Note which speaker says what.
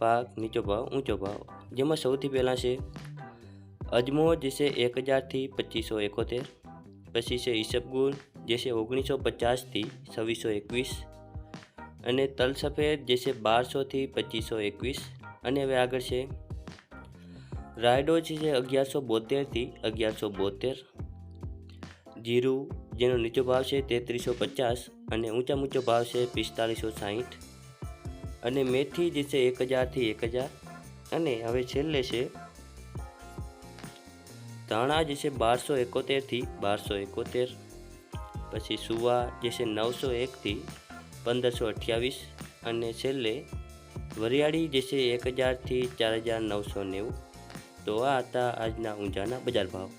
Speaker 1: પાક નીચો ભાવ, ઊંચો ભાવ. જેમાં સૌથી પહેલાં છે અજમો જે છે એક હજારથી પચીસો એકોતેર. પછી છે ઈસબગુલ, જે છે ઓગણીસો પચાસથી છવ્વીસો એકવીસ. અને તલ સફેદ જે છે બારસોથી પચીસો એકવીસ. અને હવે આગળ છે રાયડો, જે છે અગિયારસો બોતેરથી અગિયારસો બોતેર. જીરું, જેનો નીચો ભાવ છે તેત્રીસો પચાસ. અને ઊંચા ઊંચો ભાવ છે પિસ્તાલીસો સાહીઠ. અને મેથી જે છે એક હજારથી એક હજાર. અને હવે છેલ્લે છે, ધાણા જે છે બારસો એકોતેરથી બારસો એકોતેર. પછી સુવા જે છે નવસો એકથી પંદરસો અઠ્યાવીસ. અને છેલ્લે વરિયાળી જે છે એક હજારથી ચાર હજાર નવસો નેવું. તો આ હતા આજના ઊંઝાના બજાર ભાવ.